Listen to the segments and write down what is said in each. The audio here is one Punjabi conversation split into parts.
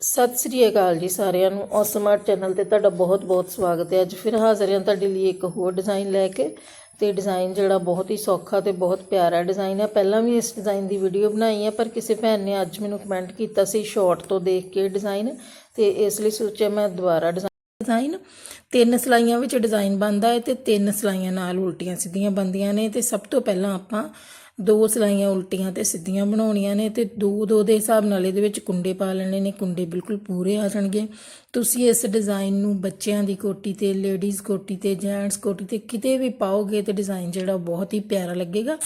ਸਤਿ ਸ੍ਰੀ ਅਕਾਲ ਜੀ ਸਾਰਿਆਂ ਨੂੰ। ਔਸਮਾਰਟ ਚੈਨਲ ਤੇ ਤੁਹਾਡਾ ਬਹੁਤ-ਬਹੁਤ ਸਵਾਗਤ ਹੈ। ਅੱਜ ਫਿਰ ਹਾਜ਼ਰ ਹਾਂ ਤੁਹਾਡੇ ਲਈ ਇੱਕ ਹੋਰ ਡਿਜ਼ਾਈਨ ਲੈ ਕੇ। ਤੇ ਡਿਜ਼ਾਈਨ ਜਿਹੜਾ ਬਹੁਤ ਹੀ ਸੌਖਾ ਤੇ ਬਹੁਤ ਪਿਆਰਾ ਡਿਜ਼ਾਈਨ ਹੈ। ਪਹਿਲਾਂ ਵੀ ਇਸ ਡਿਜ਼ਾਈਨ ਦੀ ਵੀਡੀਓ ਬਣਾਈ ਹੈ, ਪਰ ਕਿਸੇ ਭੈਣ ਨੇ ਅੱਜ ਮੈਨੂੰ ਕਮੈਂਟ ਕੀਤਾ ਸੀ ਸ਼ਾਰਟ ਤੋਂ ਦੇਖ ਕੇ ਡਿਜ਼ਾਈਨ ਤੇ ਇਸ ਲਈ ਸੋਚਿਆ ਮੈਂ ਦੁਬਾਰਾ ਡਿਜ਼ਾਈਨ ਡਿਜ਼ਾਈਨ ਤਿੰਨ ਸਲਾਈਆਂ ਵਿੱਚ ਡਿਜ਼ਾਈਨ ਬਣਦਾ ਹੈ ਤੇ ਤਿੰਨ ਸਲਾਈਆਂ ਨਾਲ ਉਲਟੀਆਂ ਸਿੱਧੀਆਂ ਬਣਦੀਆਂ ਨੇ। ਤੇ ਸਭ ਤੋਂ ਪਹਿਲਾਂ ਆਪਾਂ ਦੋ ਸਲਾਈਆਂ ਉਲਟੀਆਂ ਤੇ ਸਿੱਧੀਆਂ ਬਣਾਉਣੀਆਂ ਨੇ ਤੇ ਦੋ ਦੋ ਦੇ ਹਿਸਾਬ ਨਾਲ ਇਹਦੇ ਵਿੱਚ ਕੁੰਡੇ ਪਾ ਲੈਣੇ ਨੇ, ਕੁੰਡੇ ਬਿਲਕੁਲ ਪੂਰੇ ਆ ਜਾਣਗੇ। ਤੁਸੀਂ ਇਸ ਡਿਜ਼ਾਈਨ ਨੂੰ ਬੱਚਿਆਂ ਦੀ ਕੋਟੀ ਤੇ ਲੇਡੀਜ਼ ਕੋਟੀ ਤੇ ਜੈਂਟਸ ਕੋਟੀ ਤੇ ਕਿਤੇ ਵੀ ਪਾਓਗੇ ਤੇ ਡਿਜ਼ਾਈਨ ਜਿਹੜਾ ਬਹੁਤ ਹੀ ਪਿਆਰਾ ਲੱਗੇਗਾ।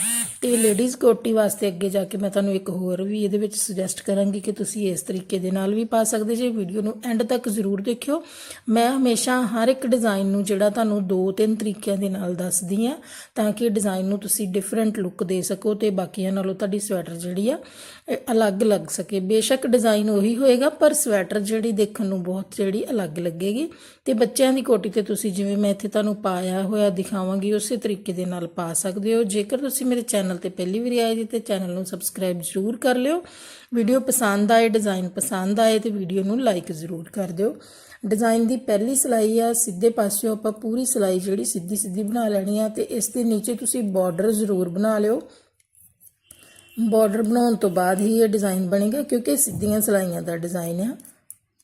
ਤੇ ਲੇਡੀਜ਼ ਕੋਟੀ ਵਾਸਤੇ ਅੱਗੇ ਜਾ ਕੇ ਮੈਂ ਤੁਹਾਨੂੰ ਇੱਕ ਹੋਰ ਵੀ ਇਹਦੇ ਵਿੱਚ ਸੁਜੈਸਟ ਕਰਾਂਗੀ ਕਿ ਤੁਸੀਂ ਇਸ ਤਰੀਕੇ ਦੇ ਨਾਲ ਵੀ ਪਾ ਸਕਦੇ ਜੇ। ਵੀਡੀਓ ਨੂੰ ਐਂਡ ਤੱਕ ਜ਼ਰੂਰ ਦੇਖਿਓ। ਮੈਂ ਹਮੇਸ਼ਾ ਹਰ ਇੱਕ ਡਿਜ਼ਾਈਨ ਨੂੰ ਜਿਹੜਾ ਤੁਹਾਨੂੰ ਦੋ ਤਿੰਨ ਤਰੀਕਿਆਂ ਦੇ ਨਾਲ ਦੱਸਦੀ ਆ ਤਾਂ ਕਿ ਡਿਜ਼ਾਈਨ ਨੂੰ ਤੁਸੀਂ ਡਿਫਰੈਂਟ ਲੁੱਕ ਦੇ ਸਕੋ ਤੇ ਬਾਕੀਆਂ ਨਾਲੋਂ ਤੁਹਾਡੀ ਸਵੈਟਰ ਜਿਹੜੀ ਆ ਅਲੱਗ ਲੱਗ ਸਕੇ। ਬੇਸ਼ੱਕ ਡਿਜ਼ਾਈਨ ਉਹੀ ਹੋਏਗਾ, ਪਰ ਸਵੈਟਰ ਜਿਹੜੀ ਦੇਖਣ ਨੂੰ ਬਹੁਤ ਜਿਹੜੀ ਅਲੱਗ ਲੱਗੇਗੀ। ਤੇ ਬੱਚਿਆਂ ਦੀ ਕੋਟੀ ਤੇ ਤੁਸੀਂ ਜਿਵੇਂ ਮੈਂ ਇੱਥੇ ਤੁਹਾਨੂੰ ਪਾਇਆ ਹੋਇਆ ਦਿਖਾਵਾਂਗੀ, ਉਸੇ ਤਰੀਕੇ ਦੇ ਨਾਲ ਪਾ ਸਕਦੇ ਹੋ। ਜੇਕਰ ਤੁਸੀਂ ਮੇਰੇ ਚੈਨਲ ਤੇ ਪਹਿਲੀ ਵਾਰੀ ਆਏ ਜੀ, ਤੇ ਚੈਨਲ ਨੂੰ ਸਬਸਕ੍ਰਾਈਬ ਜ਼ਰੂਰ ਕਰ ਲਿਓ। ਵੀਡੀਓ ਪਸੰਦ ਆਏ, ਡਿਜ਼ਾਈਨ ਪਸੰਦ ਆਏ, ਤੇ ਵੀਡੀਓ ਨੂੰ ਲਾਈਕ ਜ਼ਰੂਰ ਕਰ ਦਿਓ। ਡਿਜ਼ਾਈਨ ਦੀ ਪਹਿਲੀ ਸਿਲਾਈ ਆ, ਸਿੱਧੇ ਪਾਸਿਓਂ ਆਪਾਂ ਪੂਰੀ ਸਿਲਾਈ ਜਿਹੜੀ ਸਿੱਧੀ ਸਿੱਧੀ ਬਣਾ ਲੈਣੀ ਆ, ਤੇ ਇਸ ਦੇ ਨੀਚੇ ਤੁਸੀਂ ਬਾਰਡਰ ਜ਼ਰੂਰ ਬਣਾ ਲਿਓ। ਬਾਰਡਰ ਬਣਾਉਣ ਤੋਂ ਬਾਅਦ ਹੀ ਇਹ ਡਿਜ਼ਾਈਨ ਬਣੇਗਾ, ਕਿਉਂਕਿ ਸਿੱਧੀਆਂ ਸਿਲਾਈਆਂ ਦਾ ਡਿਜ਼ਾਈਨ ਆ।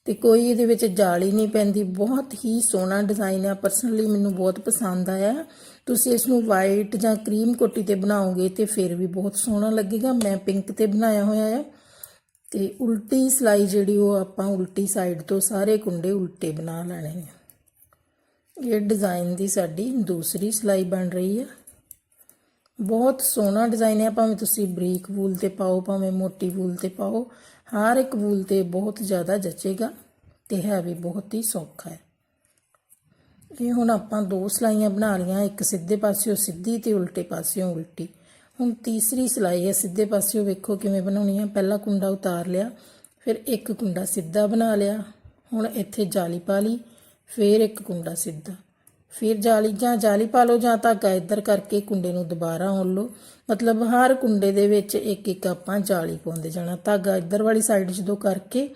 ਤੇ ਕੋਈ ਇਹਦੇ ਵਿੱਚ ਜਾਲ ਹੀ ਨਹੀਂ ਪੈਂਦੀ। ਬਹੁਤ ਹੀ ਸੋਹਣਾ ਡਿਜ਼ਾਈਨ ਆ। ਪਰਸਨਲੀ ਮੈਨੂੰ ਬਹੁਤ ਪਸੰਦ ਆਇਆ। ਤੁਸੀਂ ਇਸ ਨੂੰ ਵਾਈਟ ਜਾਂ ਕਰੀਮ ਕੋਟੀ ਤੇ ਬਣਾਓਗੇ ਤੇ ਫਿਰ ਵੀ ਬਹੁਤ ਸੋਹਣਾ ਲੱਗੇਗਾ। ਮੈਂ ਪਿੰਕ ਤੇ ਬਣਾਇਆ ਹੋਇਆ ਹੈ ਤੇ ਉਲਟੀ ਸਲਾਈ ਜਿਹੜੀ ਉਹ ਆਪਾਂ ਉਲਟੀ ਸਾਈਡ ਤੋਂ ਸਾਰੇ ਕੁੰਡੇ ਉਲਟੇ ਬਣਾ ਲੈਣੇ ਨੇ ਇਹ ਡਿਜ਼ਾਈਨ ਦੀ ਸਾਡੀ ਦੂਸਰੀ ਸਲਾਈ ਬਣ ਰਹੀ ਹੈ ਬਹੁਤ ਸੋਹਣਾ ਡਿਜ਼ਾਈਨ ਹੈ, ਭਾਵੇਂ ਤੁਸੀਂ ਬਰੀਕ ਵੂਲ ਤੇ ਪਾਓ, ਭਾਵੇਂ ਮੋਟੀ ਵੂਲ ਤੇ ਪਾਓ, ਹਰ ਇੱਕ ਵੂਲ ਤੇ ਬਹੁਤ ਜ਼ਿਆਦਾ ਜਚੇਗਾ ਤੇ ਹੈ ਵੀ ਬਹੁਤ ਹੀ ਸੌਖਾ ਹੈ। ਇਹ ਹੁਣ ਆਪਾਂ ਦੋ ਸਲਾਈਆਂ ਬਣਾ ਲਈਆਂ ਇੱਕ ਸਿੱਧੇ ਪਾਸਿਓਂ ਸਿੱਧੀ ਤੇ ਉਲਟੇ ਪਾਸਿਓਂ ਉਲਟੀ। ਹੁਣ ਤੀਸਰੀ ਸਲਾਈ ਹੈ, ਸਿੱਧੇ ਪਾਸਿਓਂ ਵੇਖੋ ਕਿਵੇਂ ਬਣਾਉਣੀ ਹੈ। ਪਹਿਲਾ ਕੁੰਡਾ ਉਤਾਰ ਲਿਆ, ਫਿਰ ਇੱਕ ਕੁੰਡਾ ਸਿੱਧਾ ਬਣਾ ਲਿਆ, ਹੁਣ ਇੱਥੇ ਜਾਲੀ ਪਾ ਲਈ, ਫਿਰ ਇੱਕ ਕੁੰਡਾ ਸਿੱਧਾ। ਫਿਰ ਜਾਲੀ ਜਾਂ ਜਾਲੀ ਪਾ ਲਓ ਜਾਂ ਧਾਗਾ ਇੱਧਰ ਕਰਕੇ ਕੁੰਡੇ ਨੂੰ ਦੁਬਾਰਾ ਉਣ ਲਓ। ਮਤਲਬ ਹਰ ਕੁੰਡੇ ਦੇ ਵਿੱਚ ਇੱਕ ਇੱਕ ਆਪਾਂ ਜਾਲੀ ਪਾਉਂਦੇ ਜਾਣਾ। ਧਾਗਾ ਇੱਧਰ ਵਾਲੀ ਸਾਈਡ ਜਦੋਂ ਕਰਕੇ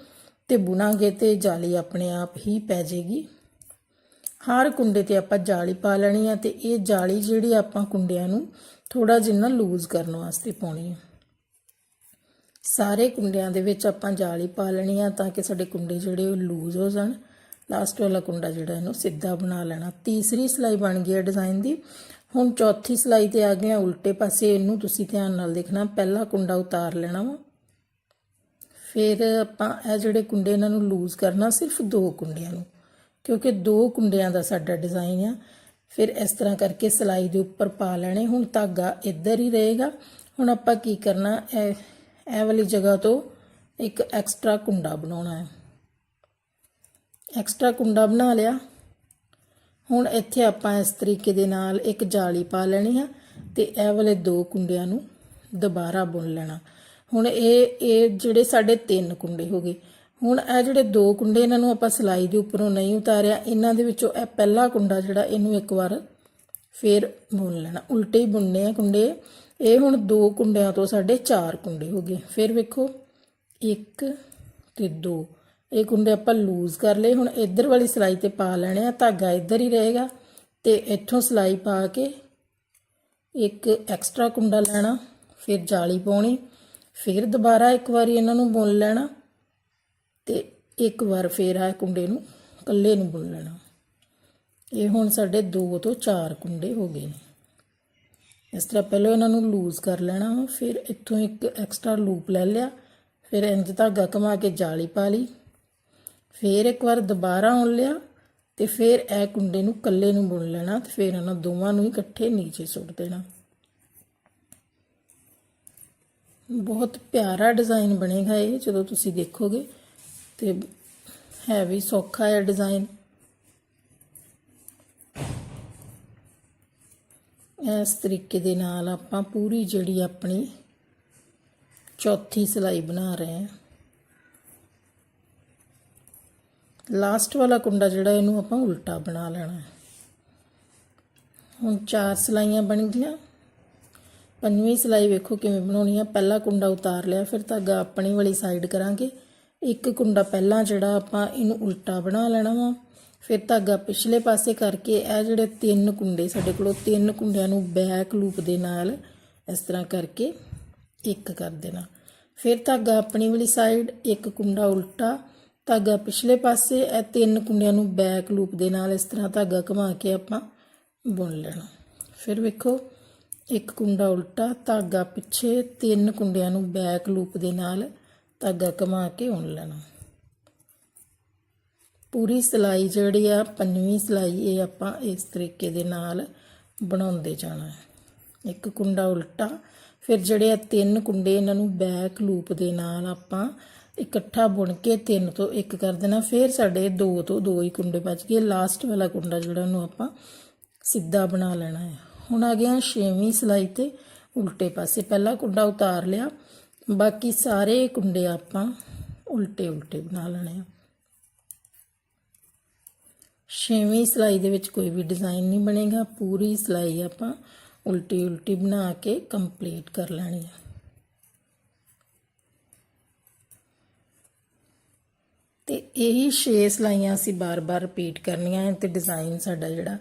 ਤੇ ਬੁਣਾਂਗੇ ਤੇ ਜਾਲੀ ਆਪਣੇ ਆਪ ਹੀ ਪੈ ਜਾਏਗੀ। ਹਰ ਕੁੰਡੇ ਤੇ ਆਪਾਂ ਜਾਲੀ ਪਾ ਲੈਣੀ ਆ ਤੇ ਇਹ ਜਾਲੀ ਜਿਹੜੀ ਆਪਾਂ ਕੁੰਡਿਆਂ ਨੂੰ ਥੋੜਾ ਜਿੰਨਾ ਲੂਜ਼ ਕਰਨ ਵਾਸਤੇ ਪਾਉਣੀ ਆ। ਸਾਰੇ ਕੁੰਡਿਆਂ ਦੇ ਵਿੱਚ ਆਪਾਂ ਜਾਲੀ ਪਾ ਲੈਣੀ ਆ ਤਾਂ ਕਿ ਸਾਡੇ ਕੁੰਡੇ ਜਿਹੜੇ ਉਹ ਲੂਜ਼ ਹੋ ਜਾਣ। ਲਾਸਟ ਵਾਲਾ ਕੁੰਡਾ ਜਿਹੜਾ ਇਹਨੂੰ ਸਿੱਧਾ ਬਣਾ ਲੈਣਾ। ਤੀਸਰੀ ਸਲਾਈ ਬਣ ਗਈ ਹੈ ਡਿਜ਼ਾਈਨ ਦੀ। ਹੁਣ ਚੌਥੀ ਸਲਾਈ ਤੇ ਆ ਗਿਆ ਉਲਟੇ ਪਾਸੇ ਇਹਨੂੰ ਤੁਸੀਂ ਧਿਆਨ ਨਾਲ ਦੇਖਣਾ, ਪਹਿਲਾ ਕੁੰਡਾ ਉਤਾਰ ਲੈਣਾ ਵਾ। ਫਿਰ ਆਪਾਂ ਇਹ ਜਿਹੜੇ ਕੁੰਡੇ ਇਹਨਾਂ ਨੂੰ ਲੂਜ਼ ਕਰਨਾ, ਸਿਰਫ ਦੋ ਕੁੰਡਿਆਂ ਨੂੰ, ਕਿਉਂਕਿ ਦੋ ਕੁੰਡਿਆਂ ਦਾ ਸਾਡਾ ਡਿਜ਼ਾਈਨ ਆ। ਫਿਰ ਇਸ ਤਰ੍ਹਾਂ ਕਰਕੇ ਸਲਾਈ ਦੇ ਉੱਪਰ ਪਾ ਲੈਣੇ, ਹੁਣ ਧਾਗਾ ਇੱਧਰ ਹੀ ਰਹੇਗਾ। ਹੁਣ ਆਪਾਂ ਕੀ ਕਰਨਾ, ਇਹ ਇਹ ਵਾਲੀ ਜਗ੍ਹਾ ਤੋਂ ਇੱਕ ਐਕਸਟਰਾ ਕੁੰਡਾ ਬਣਾਉਣਾ ਹੈ। ਐਕਸਟਰਾ ਕੁੰਡਾ ਬਣਾ ਲਿਆ। ਹੁਣ ਇੱਥੇ ਆਪਾਂ ਇਸ ਤਰੀਕੇ ਦੇ ਨਾਲ ਇੱਕ ਜਾਲੀ ਪਾ ਲੈਣੀ ਆ ਤੇ ਇਹ ਵਾਲੇ ਦੋ ਕੁੰਡਿਆਂ ਨੂੰ ਦੁਬਾਰਾ ਬੁਣ ਲੈਣਾ। ਹੁਣ ਇਹ ਇਹ ਜਿਹੜੇ ਸਾਡੇ ਤਿੰਨ ਕੁੰਡੇ ਹੋ ਗਏ। ਹੁਣ ਇਹ ਜਿਹੜੇ ਦੋ ਕੁੰਡੇ ਇਹਨਾਂ ਨੂੰ ਆਪਾਂ ਸਲਾਈ ਦੇ ਉੱਪਰੋਂ ਨਹੀਂ ਉਤਾਰਿਆ, ਇਹਨਾਂ ਦੇ ਵਿੱਚੋਂ ਇਹ ਪਹਿਲਾ ਕੁੰਡਾ ਜਿਹੜਾ ਇਹਨੂੰ ਇੱਕ ਵਾਰ ਫੇਰ ਬੁਣ ਲੈਣਾ। ਉਲਟੇ ਹੀ ਬੁਣਨੇ ਆ ਕੁੰਡੇ। ਇਹ ਹੁਣ ਦੋ ਕੁੰਡਿਆਂ ਤੋਂ ਸਾਡੇ ਚਾਰ ਕੁੰਡੇ ਹੋ ਗਏ। ਫਿਰ ਵੇਖੋ, ਇੱਕ ਤੇ ਦੋ। ਇਹ ਕੁੰਡੇ ਆਪਾਂ ਲੂਜ਼ ਕਰ ਲਏ। ਹੁਣ ਇੱਧਰ ਵਾਲੀ ਸਲਾਈ ਤੇ ਪਾ ਲੈਣੇ ਆ ਧਾਗਾ ਇੱਧਰ ਹੀ ਰਹੇਗਾ। ਤੇ ਇੱਥੋਂ ਸਲਾਈ ਪਾ ਕੇ ਇੱਕ ਐਕਸਟਰਾ ਕੁੰਡਾ ਲੈਣਾ ਫਿਰ ਜਾਲੀ ਪਾਉਣੀ ਫਿਰ ਦੁਬਾਰਾ ਇੱਕ ਵਾਰੀ ਇਹਨਾਂ ਨੂੰ ਬੁਣ ਲੈਣਾ ਤੇ ਇੱਕ ਵਾਰ ਫੇਰ ਆ ਕੁੰਡੇ ਨੂੰ ਇਕੱਲੇ ਨੂੰ ਬੁਣ ਲੈਣਾ। ਇਹ ਹੁਣ ਸਾਡੇ 2 ਤੋਂ 4 ਕੁੰਡੇ ਹੋ ਗਏ ਨੇ। ਇਸ ਤਰ੍ਹਾਂ ਪਹਿਲਾਂ ਇਹਨਾਂ ਨੂੰ ਲੂਜ਼ ਕਰ ਲੈਣਾ ਵਾ, ਫਿਰ ਇੱਥੋਂ ਇੱਕ ਐਕਸਟਰਾ ਲੂਪ ਲੈ ਲਿਆ ਫਿਰ ਇੰਜ ਧਾਗਾ ਕਮਾ ਕੇ ਜਾਲੀ ਪਾ ਲਈ। ਫਿਰ ਇੱਕ ਵਾਰ ਦੁਬਾਰਾ ਉਣ ਲਿਆ ਤੇ ਫਿਰ ਇਹ ਕੁੰਡੇ ਨੂੰ ਇਕੱਲੇ ਨੂੰ ਬੁਣ ਲੈਣਾ ਤੇ ਫਿਰ ਇਹਨਾਂ ਦੋਵਾਂ ਨੂੰ ਇਕੱਠੇ ਨੀਚੇ ਸੁੱਟ ਦੇਣਾ। ਬਹੁਤ ਪਿਆਰਾ ਡਿਜ਼ਾਈਨ ਬਣੇਗਾ ਇਹ, ਜਦੋਂ ਤੁਸੀਂ ਦੇਖੋਗੇ ਤੇ ਹੈ ਵੀ ਸੌਖਾ ਹੈ ਡਿਜ਼ਾਈਨ। ਇਸ ਤਰੀਕੇ ਦੇ ਨਾਲ ਆਪਾਂ ਪੂਰੀ ਜਿਹੜੀ ਆਪਣੀ ਚੌਥੀ ਸਲਾਈ ਬਣਾ ਰਹੇ ਹਾਂ। ਲਾਸਟ ਵਾਲਾ ਕੁੰਡਾ ਜਿਹੜਾ ਇਹਨੂੰ ਆਪਾਂ ਉਲਟਾ ਬਣਾ ਲੈਣਾ ਹੈ। ਹੁਣ ਚਾਰ ਸਲਾਈਆਂ ਬਣ ਗਈਆਂ ਪੰਜਵੀਂ ਸਲਾਈ ਵੇਖੋ ਕਿਵੇਂ ਬਣਾਉਣੀ ਆ ਪਹਿਲਾ ਕੁੰਡਾ ਉਤਾਰ ਲਿਆ, ਫਿਰ ਧਾਗਾ ਆਪਣੀ ਵਾਲੀ ਸਾਈਡ ਕਰਾਂਗੇ। ਇੱਕ ਕੁੰਡਾ ਪਹਿਲਾਂ ਜਿਹੜਾ ਆਪਾਂ ਇਹਨੂੰ ਉਲਟਾ ਬਣਾ ਲੈਣਾ ਵਾ। ਫਿਰ ਧਾਗਾ ਪਿਛਲੇ ਪਾਸੇ ਕਰਕੇ ਇਹ ਜਿਹੜੇ ਤਿੰਨ ਕੁੰਡੇ ਸਾਡੇ ਕੋਲੋਂ ਤਿੰਨ ਕੁੰਡਿਆਂ ਨੂੰ ਬੈਕ ਲੂਪ ਦੇ ਨਾਲ ਇਸ ਤਰ੍ਹਾਂ ਕਰਕੇ ਇੱਕ ਕਰ ਦੇਣਾ। ਫਿਰ ਧਾਗਾ ਆਪਣੀ ਵਾਲੀ ਸਾਈਡ ਇੱਕ ਕੁੰਡਾ ਉਲਟਾ। ਧਾਗਾ ਪਿਛਲੇ ਪਾਸੇ, ਇਹ ਤਿੰਨ ਕੁੰਡਿਆਂ ਨੂੰ ਬੈਕ ਲੂਪ ਦੇ ਨਾਲ ਇਸ ਤਰ੍ਹਾਂ ਧਾਗਾ ਘੁਮਾ ਕੇ ਆਪਾਂ ਬੁਣ ਲੈਣਾ। ਫਿਰ ਵੇਖੋ, ਇੱਕ ਕੁੰਡਾ ਉਲਟਾ, ਧਾਗਾ ਪਿੱਛੇ, ਤਿੰਨ ਕੁੰਡਿਆਂ ਨੂੰ ਬੈਕ ਲੂਪ ਦੇ ਨਾਲ ਧਾਗਾ ਘੁਮਾ ਕੇ ਉਣ ਲੈਣਾ। ਪੂਰੀ ਸਿਲਾਈ ਜਿਹੜੀ ਆ, ਪੰਜਵੀਂ ਸਿਲਾਈ, ਇਹ ਆਪਾਂ ਇਸ ਤਰੀਕੇ ਦੇ ਨਾਲ ਬਣਾਉਂਦੇ ਜਾਣਾ। ਹੈ ਇੱਕ ਕੁੰਡਾ ਉਲਟਾ, ਫਿਰ ਜਿਹੜੇ ਆ ਤਿੰਨ ਕੁੰਡੇ ਇਹਨਾਂ ਨੂੰ ਬੈਕ ਲੂਪ ਦੇ ਨਾਲ ਆਪਾਂ ਇਕੱਠਾ ਬੁਣ ਕੇ ਤਿੰਨ ਤੋਂ ਇੱਕ ਕਰ ਦੇਣਾ, ਫਿਰ ਸਾਡੇ ਦੋ ਤੋਂ ਦੋ ਹੀ ਕੁੰਡੇ ਬਚ ਗਏ। ਲਾਸਟ ਵਾਲਾ ਕੁੰਡਾ ਜਿਹੜਾ ਉਹਨੂੰ ਆਪਾਂ ਸਿੱਧਾ ਬਣਾ ਲੈਣਾ ਹੈ। ਹੁਣ ਆ ਗਿਆ ਛੇਵੀਂ ਸਿਲਾਈ ਤੇ ਉਲਟੇ ਪਾਸੇ। ਪਹਿਲਾ ਕੁੰਡਾ ਉਤਾਰ ਲਿਆ, ਬਾਕੀ ਸਾਰੇ ਕੁੰਡੇ ਆਪਾਂ ਉਲਟੇ ਉਲਟੇ ਬਣਾ ਲੈਣੇ ਆ। ਛੇਵੀਂ ਸਿਲਾਈ ਦੇ ਵਿੱਚ ਕੋਈ ਵੀ ਡਿਜ਼ਾਈਨ ਨਹੀਂ ਬਣੇਗਾ। ਪੂਰੀ ਸਿਲਾਈ ਆਪਾਂ ਉਲਟੀ ਉਲਟੀ ਬਣਾ ਕੇ ਕੰਪਲੀਟ ਕਰ ਲੈਣੀ ਹੈ ਤੇ ਇਹੀ 6 ਸਲਾਈਆਂ ਅਸੀਂ ਬਾਰ-ਬਾਰ ਰਿਪੀਟ ਕਰਨੀਆਂ ਹੈ ਤੇ ਡਿਜ਼ਾਈਨ ਸਾਡਾ ਜਿਹੜਾ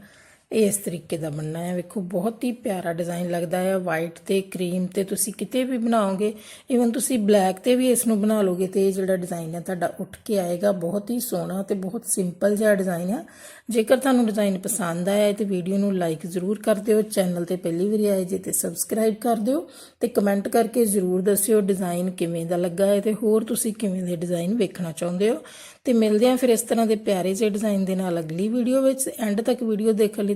ਇਸ ਤਰੀਕੇ ਦਾ ਬਣਨਾ ਹੈ। ਵੇਖੋ, ਬਹੁਤ ਹੀ ਪਿਆਰਾ ਡਿਜ਼ਾਈਨ ਲੱਗਦਾ ਹੈ। ਵਾਈਟ ਤੇ ਕਰੀਮ ਤੇ ਤੁਸੀਂ ਕਿਤੇ ਵੀ ਬਣਾਓਗੇ ਇਵਨ ਤੁਸੀਂ ਬਲੈਕ ਤੇ ਵੀ ਇਸ ਨੂੰ ਬਣਾ ਲੋਗੇ ਤੇ ਇਹ ਜਿਹੜਾ ਡਿਜ਼ਾਈਨ ਹੈ ਤੁਹਾਡਾ ਉੱਠ ਕੇ ਆਏਗਾ। ਬਹੁਤ ਹੀ ਸੋਹਣਾ ਤੇ ਬਹੁਤ ਸਿੰਪਲ ਜਿਹਾ ਡਿਜ਼ਾਈਨ ਹੈ। ਜੇਕਰ ਤੁਹਾਨੂੰ ਡਿਜ਼ਾਈਨ ਪਸੰਦ ਆਇਆ ਹੈ ਤੇ ਵੀਡੀਓ ਨੂੰ ਲਾਈਕ ਜ਼ਰੂਰ ਕਰ ਦਿਓ। ਚੈਨਲ ਤੇ ਪਹਿਲੀ ਵਾਰੀ ਆਏ ਜੇ ਤੇ ਸਬਸਕ੍ਰਾਈਬ ਕਰ ਦਿਓ ਤੇ ਕਮੈਂਟ ਕਰਕੇ ਜ਼ਰੂਰ ਦੱਸਿਓ ਡਿਜ਼ਾਈਨ ਕਿਵੇਂ ਦਾ ਲੱਗਾ ਹੈ ਤੇ ਹੋਰ ਤੁਸੀਂ ਕਿਵੇਂ ਦੇ ਡਿਜ਼ਾਈਨ ਵੇਖਣਾ ਚਾਹੁੰਦੇ ਹੋ। ਤੇ ਮਿਲਦੇ ਆਂ ਫਿਰ ਇਸ ਤਰ੍ਹਾਂ ਦੇ ਪਿਆਰੇ ਜਿਹੇ ਡਿਜ਼ਾਈਨ ਦੇ ਨਾਲ ਅਗਲੀ ਵੀਡੀਓ ਵਿੱਚ। ਐਂਡ ਤੱਕ ਵੀਡੀਓ ਦੇਖਣ ਲਈ